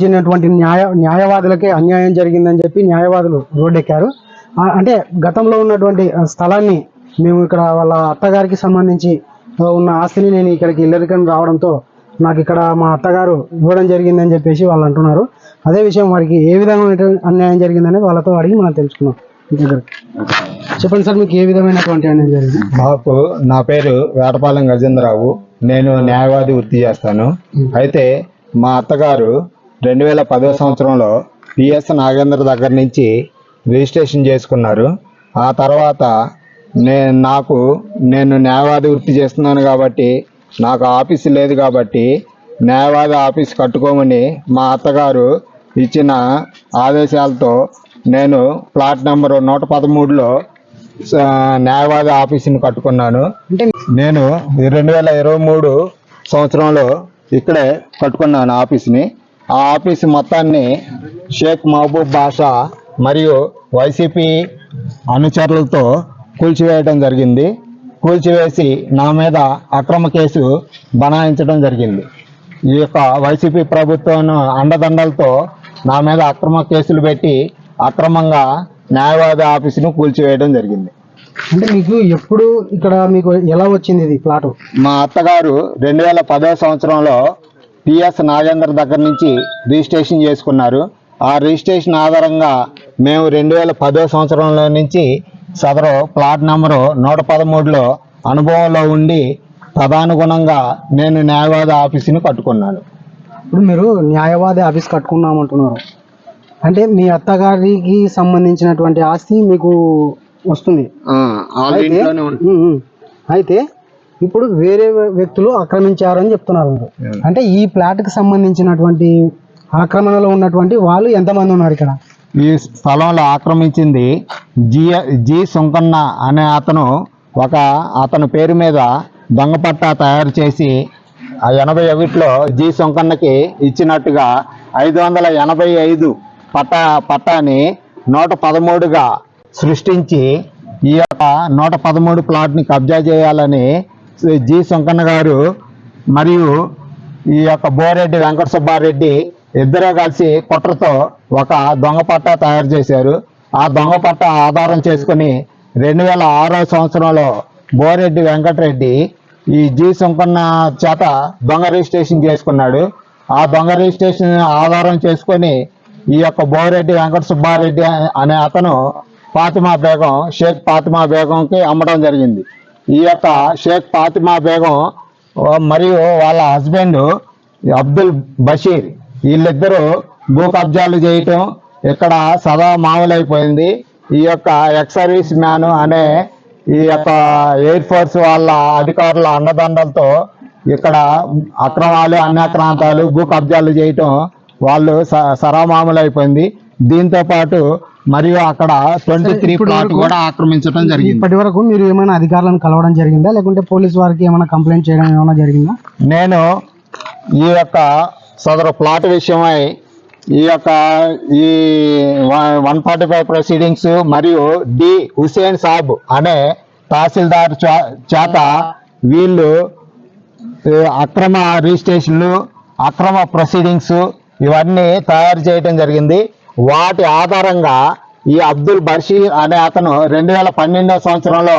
ఇచ్చినటువంటి న్యాయ న్యాయవాదులకే అన్యాయం జరిగిందని చెప్పి న్యాయవాదులు రోడ్డెక్కారు. అంటే గతంలో ఉన్నటువంటి స్థలాన్ని మేము ఇక్కడ వాళ్ళ అత్తగారికి సంబంధించి ఉన్న ఆస్తిని నేను ఇక్కడికి ఇల్లరికం రావడంతో నాకు ఇక్కడ మా అత్తగారు ఇవ్వడం జరిగిందని చెప్పేసి వాళ్ళు అంటున్నారు. అదే విషయం వారికి ఏ విధమైన అన్యాయం జరిగిందనేది వాళ్ళతో అడిగి మనం తెలుసుకున్నాం దగ్గర చెప్పండి సార్ మీకు ఏ విధమైనటువంటి అన్యాయం జరిగింది? మాకు నా పేరు వేటపాలెం గజేంద్రరావు. నేను న్యాయవాది వృత్తి చేస్తాను. అయితే మా అత్తగారు రెండు వేల పదో సంవత్సరంలో పిఎస్ నాగేంద్ర దగ్గర నుంచి రిజిస్ట్రేషన్ చేసుకున్నారు. ఆ తర్వాత నేను నాకు నేను న్యాయవాది వృత్తి చేస్తున్నాను కాబట్టి నాకు ఆఫీస్ లేదు కాబట్టి న్యాయవాది ఆఫీస్ కట్టుకోమని మా అత్తగారు ఇచ్చిన ఆదేశాలతో నేను ప్లాట్ నెంబర్ నూట పదమూడులో న్యాయవాది ఆఫీసుని కట్టుకున్నాను. అంటే నేను రెండు వేల ఇరవై మూడు సంవత్సరంలో ఇక్కడే కట్టుకున్నాను ఆఫీస్ని. ఆ ఆఫీస్ మొత్తాన్ని షేక్ మహబూబ్ బాషా మరియు వైసీపీ అనుచరులతో కూల్చివేయడం జరిగింది. కూల్చివేసి నా మీద అక్రమ కేసు బనాయించడం జరిగింది. ఈ యొక్క వైసీపీ ప్రభుత్వం అండదండలతో నా మీద అక్రమ కేసులు పెట్టి అక్రమంగా న్యాయవాది ఆఫీసును కూల్చివేయడం జరిగింది. అంటే మీకు ఎప్పుడు ఇక్కడ మీకు ఎలా వచ్చింది ఇది ప్లాటు? మా అత్తగారు రెండు వేల పదో సంవత్సరంలో పిఎస్ నాగేంద్ర దగ్గర నుంచి రిజిస్ట్రేషన్ చేసుకున్నారు. ఆ రిజిస్ట్రేషన్ ఆధారంగా మేము రెండు వేల పదో సంవత్సరంలో నుంచి సదరు ప్లాట్ నెంబరు నూట పదమూడులో అనుభవంలో ఉండి తదానుగుణంగా నేను న్యాయవాద ఆఫీసుని కట్టుకున్నాను. ఇప్పుడు మీరు న్యాయవాది ఆఫీస్ కట్టుకున్నామంటున్నారు అంటే మీ అత్తగారికి సంబంధించినటువంటి ఆస్తి మీకు వస్తుంది. అయితే ఇప్పుడు వేరే వ్యక్తులు ఆక్రమించారు అని చెప్తున్నారు. అంటే ఈ ప్లాట్కి సంబంధించినటువంటి ఆక్రమణలో ఉన్నటువంటి వాళ్ళు ఎంతమంది ఉన్నారు ఇక్కడ ఈ స్థలంలో ఆక్రమించింది జి జి సుంకన్న అనే అతను ఒక అతని పేరు మీద దొంగ పట్టా తయారు చేసి ఆ ఎనభై ఒకటిలో జి సుంకన్నకి ఇచ్చినట్టుగా ఐదు వందల ఎనభై ఐదు పట్టా పట్టాని నూట పదమూడుగా సృష్టించి ఈ యొక్క నూట పదమూడు ప్లాట్ని కబ్జా చేయాలని జి సుంకన్న గారు మరియు ఈ యొక్క బోరెడ్డి వెంకట సుబ్బారెడ్డి ఇద్దరు కలిసి కుట్రతో ఒక దొంగ పట్ట తయారు చేశారు. ఆ దొంగ పట్ట ఆధారం చేసుకుని రెండు వేల ఆరో సంవత్సరంలో బోరెడ్డి వెంకటరెడ్డి ఈ జి సుంకన్న చేత దొంగ రిజిస్ట్రేషన్ చేసుకున్నాడు. ఆ దొంగ రిజిస్ట్రేషన్ ఆధారం చేసుకొని ఈ యొక్క బోరెడ్డి వెంకట సుబ్బారెడ్డి అనే అతను ఫాతిమా బేగం షేక్ ఫాతిమా బేగంకి అమ్మడం జరిగింది. ఈ యొక్క షేక్ ఫాతిమా బేగం మరియు వాళ్ళ హస్బెండ్ అబ్దుల్ బషీర్ వీళ్ళిద్దరూ భూ కబ్జాలు చేయటం ఇక్కడ సదా మామూలైపోయింది. ఈ యొక్క ఎక్స్ సర్వీస్ మ్యాన్ అనే ఈ యొక్క ఎయిర్ ఫోర్స్ వాళ్ళ అధికారుల అండదండలతో ఇక్కడ అక్రమాలు అన్యాక్రాంతాలు భూ కబ్జాలు చేయటం వాళ్ళు స- సరామామూలైపోయింది దీంతో పాటు మరియు అక్కడ ట్వంటీ త్రీ ప్లాట్ కూడా ఆక్రమించడం జరిగింది. ఇప్పటి వరకు మీరు ఏమైనా అధికారులను కలవడం జరిగిందా? లేకుంటే పోలీస్ వారికి ఏమైనా కంప్లైంట్ చేయడం ఏమైనా జరిగిందా? నేను ఈ యొక్క సదరు ప్లాట్ విషయమై ఈ యొక్క ఈ వన్ ఫార్టీ ఫైవ్ ప్రొసీడింగ్స్ మరియు డి హుసేన్ సాబ్ అనే తహసీల్దార్ చేత వీళ్ళు అక్రమ రిజిస్ట్రేషన్లు అక్రమ ప్రొసీడింగ్స్ ఇవన్నీ తయారు చేయడం జరిగింది. వాటి ఆధారంగా ఈ అబ్దుల్ బషీర్ అనే అతను రెండు వేల పన్నెండవ సంవత్సరంలో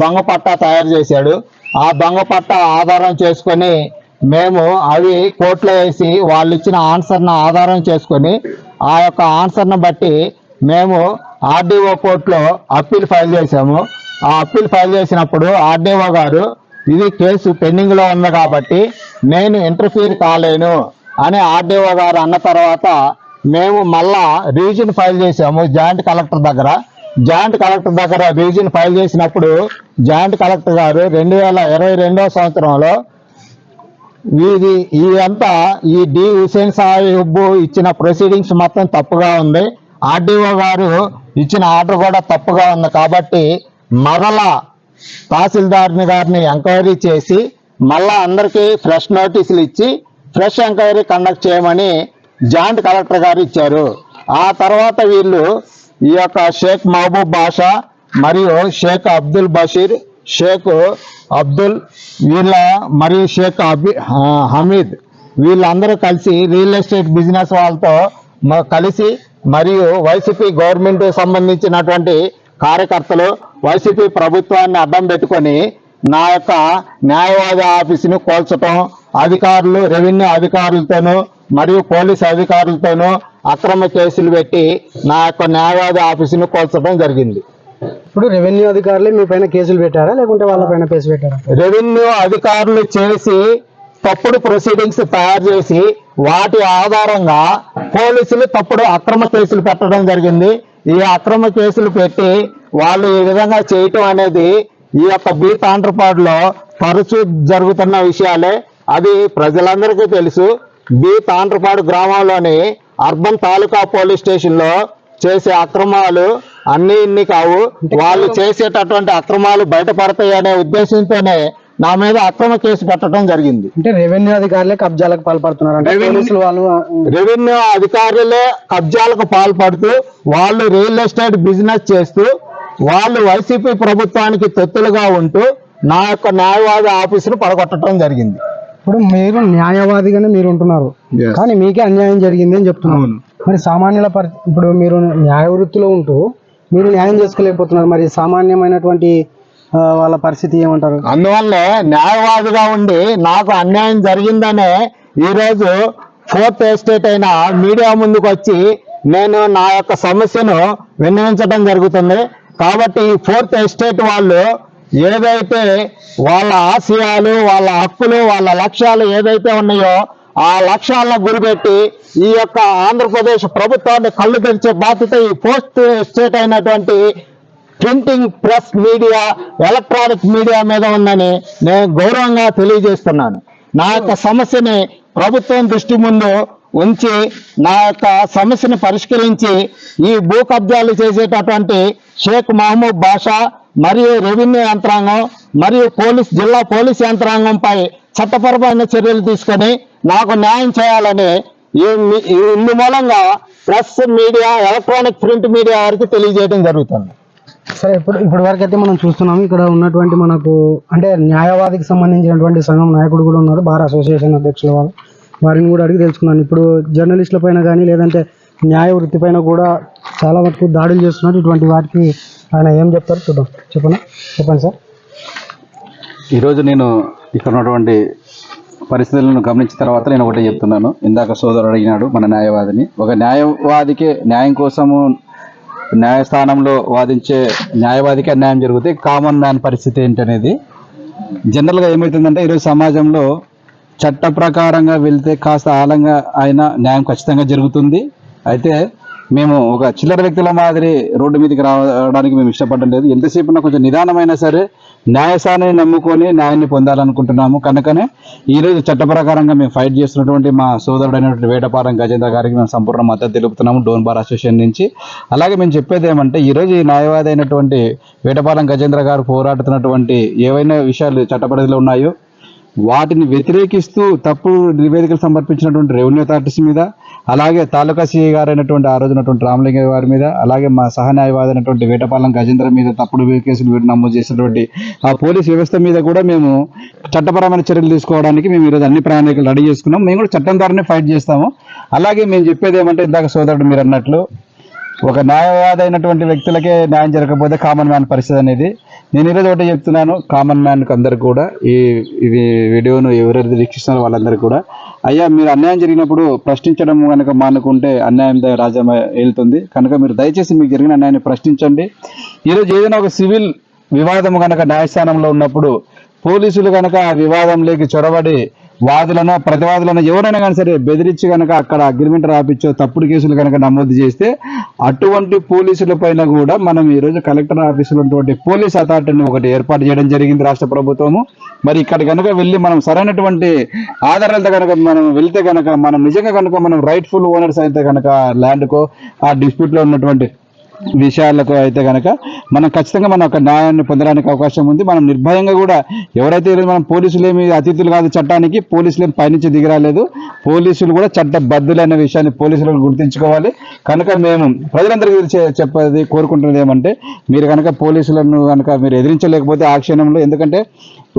దొంగ పట్టా తయారు చేశాడు. ఆ దొంగ పట్టా ఆధారం చేసుకొని మేము అవి కోర్టులో వేసి వాళ్ళు ఇచ్చిన ఆన్సర్ను ఆధారం చేసుకొని ఆ యొక్క ఆన్సర్ను బట్టి మేము ఆర్డీఓ కోర్టులో అప్పీల్ ఫైల్ చేశాము. ఆ అప్పీల్ ఫైల్ చేసినప్పుడు ఆర్డీఓ గారు ఇది కేసు పెండింగ్లో ఉంది కాబట్టి నేను ఇంటర్ఫీర్ కాలేను అని ఆర్డీఓ గారు అన్న తర్వాత మేము మళ్ళా రివిజన్ ఫైల్ చేసాము జాయింట్ కలెక్టర్ దగ్గర. జాయింట్ కలెక్టర్ దగ్గర రివిజన్ ఫైల్ చేసినప్పుడు జాయింట్ కలెక్టర్ గారు రెండు వేల ఇరవై రెండవ సంవత్సరంలో ఇది ఇదంతా ఈ డి హుసేన్ సాహిబ్ ఇచ్చిన ప్రొసీడింగ్స్ మొత్తం తప్పుగా ఉంది. ఆర్డీఓ గారు ఇచ్చిన ఆర్డర్ కూడా తప్పుగా ఉంది కాబట్టి మరలా తహసీల్దార్ని గారిని ఎంక్వైరీ చేసి మళ్ళా అందరికీ ఫ్రెష్ నోటీసులు ఇచ్చి ఫ్రెష్ ఎంక్వైరీ కండక్ట్ చేయమని జాయింట్ కలెక్టర్ గారు ఇచ్చారు. ఆ తర్వాత వీళ్ళు ఈ యొక్క షేక్ మహబూబ్ బాషా మరియు షేక్ అబ్దుల్ బషీర్ షేక్ అబ్దుల్ వీళ్ళ మరియు షేక్ అబి హమీద్ వీళ్ళందరూ కలిసి రియల్ ఎస్టేట్ బిజినెస్ వాళ్ళతో కలిసి మరియు వైసీపీ గవర్నమెంట్ సంబంధించినటువంటి కార్యకర్తలు వైసీపీ ప్రభుత్వాన్ని అడ్డం పెట్టుకొని నా యొక్క న్యాయవాద ఆఫీసును కోల్చటం అధికారులు రెవెన్యూ అధికారులతోనూ మరియు పోలీస్ అధికారులతోనూ అక్రమ కేసులు పెట్టి నా యొక్క న్యాయవాద ఆఫీసును కోల్చడం జరిగింది. ఇప్పుడు రెవెన్యూ అధికారులే మీ పైన కేసులు పెట్టారా? లేకుంటే వాళ్ళ పైన కేసు పెట్టారా? రెవెన్యూ అధికారులు చేసి తప్పుడు ప్రొసీడింగ్స్ తయారు చేసి వాటి ఆధారంగా పోలీసులు తప్పుడు అక్రమ కేసులు పెట్టడం జరిగింది. ఈ అక్రమ కేసులు పెట్టి వాళ్ళు ఈ విధంగా చేయటం అనేది ఈ యొక్క బీ తాండ్రపాడులో తరచూ జరుగుతున్న విషయాలే. అది ప్రజలందరికీ తెలుసు. బి తాండ్రపాడు గ్రామంలోని అర్బన్ తాలూకా పోలీస్ స్టేషన్లో చేసే అక్రమాలు అన్ని ఇన్ని కావు. వాళ్ళు చేసేటటువంటి అక్రమాలు బయటపడతాయి అనే ఉద్దేశంతోనే నా మీద అక్రమ కేసు పెట్టడం జరిగింది. అంటే రెవెన్యూ అధికారులే కబ్జాలకు పాల్పడుతున్నారు. రెవెన్యూ అధికారులే కబ్జాలకు పాల్పడుతూ వాళ్ళు రియల్ ఎస్టేట్ బిజినెస్ చేస్తూ వాళ్ళు వైసీపీ ప్రభుత్వానికి తొత్తులుగా ఉంటూ నా యొక్క న్యాయవాద ఆఫీసును పడగొట్టడం జరిగింది. ఇప్పుడు మీరు న్యాయవాదిగానే మీరు ఉంటున్నారు. కానీ మీకే అన్యాయం జరిగింది అని చెప్తున్నారు. మరి సామాన్యుల ఇప్పుడు మీరు న్యాయ వృత్తిలో ఉంటూ మీరు న్యాయం చేసుకోలేకపోతున్నారు. మరి సామాన్యమైనటువంటి వాళ్ళ పరిస్థితి ఏమంటారు? అందువల్లే న్యాయవాదిగా ఉండి నాకు అన్యాయం జరిగిందనే ఈరోజు ఫోర్త్ ఎస్టేట్ అయిన మీడియా ముందుకు వచ్చి నేను నా యొక్క సమస్యను విన్నవించడం జరుగుతుంది. కాబట్టి ఈ ఫోర్త్ ఎస్టేట్ వాళ్ళు ఏదైతే వాళ్ళ ఆశయాలు వాళ్ళ హక్కులు వాళ్ళ లక్ష్యాలు ఏదైతే ఉన్నాయో ఆ లక్ష్యాలను గురిపెట్టి ఈ యొక్క ఆంధ్రప్రదేశ్ ప్రభుత్వాన్ని కళ్ళు తెరిచే బాధ్యత ఈ పోస్ట్ స్టేట్ అయినటువంటి printing press media electronic media మీద ఉందని నేను గౌరవంగా తెలియజేస్తున్నాను. నా యొక్క సమస్యని ప్రభుత్వం దృష్టి ముందు ఉంచి నా యొక్క సమస్యను పరిష్కరించి ఈ భూ కబ్జాలు చేసేటటువంటి షేక్ మహమూద్ బాషా మరియు రెవెన్యూ యంత్రాంగం మరియు పోలీస్ జిల్లా పోలీస్ యంత్రాంగంపై చట్టపరమైన చర్యలు తీసుకొని నాకు న్యాయం చేయాలని ఈ- ఇందు మూలంగా press media electronic print media వారికి తెలియజేయడం జరుగుతుంది. సరే ఇప్పుడు ఇప్పటి వరకు అయితే మనం చూస్తున్నాం. ఇక్కడ ఉన్నటువంటి మనకు అంటే న్యాయవాదికి సంబంధించినటువంటి సంఘం నాయకుడు కూడా ఉన్నారు. బార్ అసోసియేషన్ అధ్యక్షుల వాళ్ళు. వారిని కూడా అడిగి తెలుసుకున్నాను ఇప్పుడు జర్నలిస్టుల పైన కానీ లేదంటే న్యాయ వృత్తి పైన కూడా చాలా మటుకు దాడులు చేస్తున్నారు. ఇటువంటి వాటికి ఆయన ఏం చెప్తారు చూద్దాం. చెప్పండి చెప్పండి సార్. ఈరోజు నేను ఇక్కడ ఉన్నటువంటి పరిస్థితులను గమనించిన తర్వాత నేను ఒకటే చెప్తున్నాను. ఇందాక సోదరుడు అడిగినాడు మన న్యాయవాదిని. ఒక న్యాయవాదికి న్యాయం కోసము న్యాయస్థానంలో వాదించే న్యాయవాదికి అన్యాయం జరిగితే కామన్ మ్యాన్ పరిస్థితి ఏంటనేది జనరల్గా ఏమవుతుందంటే ఈరోజు సమాజంలో చట్ట ప్రకారంగా వెళ్తే కాస్త ఆలంగా అయినా న్యాయం ఖచ్చితంగా జరుగుతుంది. అయితే మేము ఒక చిల్లర వ్యక్తుల మాదిరి రోడ్డు మీదకి రావడానికి మేము ఇష్టపడడం లేదు. ఎంతసేపు కొంచెం నిదానమైనా సరే న్యాయస్థానాన్ని నమ్ముకొని న్యాయాన్ని పొందాలనుకుంటున్నాము. కనుకనే ఈరోజు చట్ట ప్రకారంగా మేము ఫైట్ చేస్తున్నటువంటి మా సోదరుడైనటువంటి వేటపారం గజేంద్ర గారికి మేము సంపూర్ణ మద్దతు తెలుపుతున్నాము డోన్ బార్ అసోసియేషన్ నుంచి. అలాగే మేము చెప్పేది ఏమంటే ఈరోజు ఈ న్యాయవాది అయినటువంటి వేటపాలెం గజేంద్ర గారు పోరాడుతున్నటువంటి ఏవైనా విషయాలు చట్టపరిధిలో ఉన్నాయో వాటిని వ్యతిరేకిస్తూ తప్పుడు నివేదికలు సమర్పించినటువంటి రెవెన్యూ అథారిటీస్ మీద అలాగే తాలూకా సిఐ గారైనటువంటి ఆ రోజునటువంటి రామలింగ గారి మీద అలాగే మా సహన్యాయవాది అయినటువంటి వేటపాలెం గజేంద్ర మీద తప్పుడు కేసులు వీడు నమోదు చేసినటువంటి ఆ పోలీస్ వ్యవస్థ మీద కూడా మేము చట్టపరమైన చర్యలు తీసుకోవడానికి మేము ఈరోజు అన్ని ప్రయాణికులు రెడీ చేసుకున్నాం. మేము కూడా చట్టం ద్వారానే ఫైట్ చేస్తాము. అలాగే మేము చెప్పేది ఏమంటే ఇందాక సోదరుడు మీరు అన్నట్లు ఒక న్యాయవాది అయినటువంటి వ్యక్తులకే న్యాయం జరగకపోతే కామన్ మ్యాన్ పరిస్థితి అనేది నేను ఈరోజు ఒకటి చెప్తున్నాను కామన్ మ్యాన్కి అందరు కూడా ఈ ఇది వీడియోను ఎవరెవరు వీక్షిస్తున్నారో వాళ్ళందరూ కూడా. అయ్యా మీరు అన్యాయం జరిగినప్పుడు ప్రశ్నించడం కనుక మానుకుంటే అన్యాయం రాజ్యం వెళ్తుంది. కనుక మీరు దయచేసి మీకు జరిగిన అన్యాయాన్ని ప్రశ్నించండి. ఈరోజు ఏదైనా ఒక సివిల్ వివాదం కనుక న్యాయస్థానంలో ఉన్నప్పుడు పోలీసులు కనుక ఆ వివాదంలోకి చొరబడి వాదులను ప్రతివాదులను ఎవరైనా కానీ సరే బెదిరించి కనుక అక్కడ అగ్రిమెంట్ రాపించో తప్పుడు కేసులు కనుక నమోదు చేస్తే అటువంటి పోలీసుల పైన కూడా మనం ఈరోజు కలెక్టర్ ఆఫీసులో ఉన్నటువంటి పోలీస్ అథారిటీని ఒకటి ఏర్పాటు చేయడం జరిగింది రాష్ట్ర ప్రభుత్వము. మరి ఇక్కడ కనుక వెళ్ళి మనం సరైనటువంటి ఆధారాలతో కనుక మనం వెళ్తే కనుక మనం నిజంగా కనుక మనం రైట్ఫుల్ ఓనర్స్ అయితే కనుక ల్యాండ్కో ఆ డిస్ప్యూట్లో ఉన్నటువంటి విషయాలకు అయితే కనుక మనం ఖచ్చితంగా మనం ఒక న్యాయాన్ని పొందడానికి అవకాశం ఉంది. మనం నిర్భయంగా కూడా ఎవరైతే మనం పోలీసులు ఏమి అతిథులు కాదు చట్టానికి పోలీసులు ఏమి పైనుంచి దిగిరాలేదు. పోలీసులు కూడా చట్టబద్ధులైన విషయాన్ని పోలీసులు గుర్తించుకోవాలి. కనుక మేము ప్రజలందరికీ చెప్పేది కోరుకుంటున్నది ఏమంటే మీరు కనుక పోలీసులను కనుక మీరు ఎదిరించలేకపోతే ఆ క్షణంలో ఎందుకంటే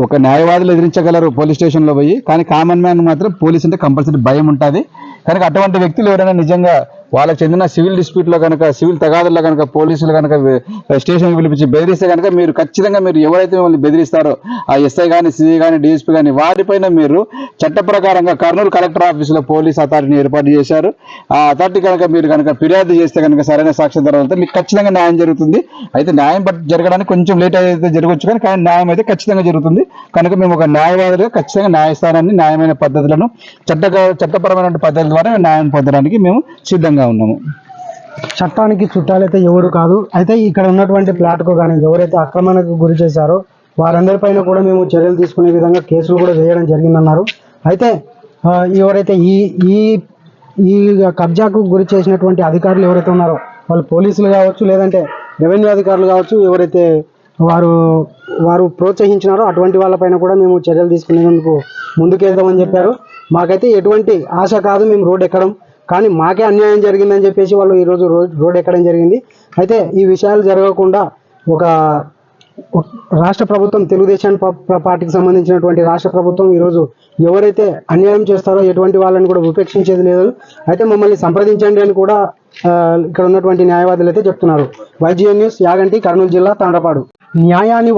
ఒక న్యాయవాదులు ఎదిరించగలరు పోలీస్ స్టేషన్లో పోయి. కానీ కామన్ మ్యాన్ మాత్రం పోలీస్ అంటే కంపల్సరీ భయం ఉంటుంది. కనుక అటువంటి వ్యక్తులు ఎవరైనా నిజంగా వాళ్ళకి చెందిన సివిల్ డిస్ప్యూట్లో కనుక సివిల్ తగాదుల్లో కనుక పోలీసులు కనుక స్టేషన్కి పిలిపించి బెదిరిస్తే కనుక మీరు ఖచ్చితంగా మీరు ఎవరైతే మిమ్మల్ని బెదిరిస్తారో ఆ ఎస్ఐ కానీ సిఐ కానీ డిఎస్పీ కానీ వారిపైన మీరు చట్ట ప్రకారంగా కర్నూలు కలెక్టర్ ఆఫీసులో పోలీస్ అథారిటీని ఏర్పాటు చేశారు. ఆ అథారిటీ కనుక మీరు కనుక ఫిర్యాదు చేస్తే కనుక సరైన సాక్ష్యాధారాలు మీకు ఖచ్చితంగా న్యాయం జరుగుతుంది. అయితే న్యాయం పట్- జరగడానికి కొంచెం లేట్ అయితే జరగవచ్చు కానీ కానీ న్యాయం అయితే ఖచ్చితంగా జరుగుతుంది. కనుక మేము ఒక న్యాయవాదులుగా ఖచ్చితంగా న్యాయస్థానాన్ని న్యాయమైన పద్ధతులను చట్ట చట్టపరమైన పద్ధతుల ద్వారా న్యాయం పొందడానికి మేము సిద్ధంగా ఉన్నాము. చట్టానికి చుట్టాలైతే ఎవరు కాదు. అయితే ఇక్కడ ఉన్నటువంటి ప్లాట్కు కానీ ఎవరైతే ఆక్రమణకు గురి చేశారో వారందరిపైన కూడా మేము చర్యలు తీసుకునే విధంగా కేసులు కూడా వేయడం జరిగిందన్నారు. అయితే ఎవరైతే ఈ ఈ ఈ కబ్జాకు గురి చేసినటువంటి అధికారులు ఎవరైతే ఉన్నారో వాళ్ళు పోలీసులు కావచ్చు లేదంటే రెవెన్యూ అధికారులు కావచ్చు ఎవరైతే వారు వారు ప్రోత్సహించినారో అటువంటి వాళ్ళపైన కూడా మేము చర్యలు తీసుకునేందుకు ముందుకెళ్తామని చెప్పారు. మాకైతే ఎటువంటి ఆశ కాదు మేము రోడ్ ఎక్కడం. కానీ మాకే అన్యాయం జరిగిందని చెప్పేసి వాళ్ళు ఈరోజు రోడ్ రోడ్ ఎక్కడం జరిగింది. అయితే ఈ విషయాలు జరగకుండా ఒక రాష్ట్ర ప్రభుత్వం తెలుగుదేశం ప- పార్టీకి సంబంధించినటువంటి రాష్ట్ర ప్రభుత్వం ఈరోజు ఎవరైతే అన్యాయం చేస్తారో ఎటువంటి వాళ్ళని కూడా ఉపేక్షించేది లేదు. అయితే మమ్మల్ని సంప్రదించండి అని కూడా ఇక్కడ ఉన్నటువంటి న్యాయవాదులు అయితే చెప్తున్నారు. వైజీఎన్ న్యూస్ యాగంటి కర్నూలు జిల్లా తాండ్రపాడు. న్యాయాన్ని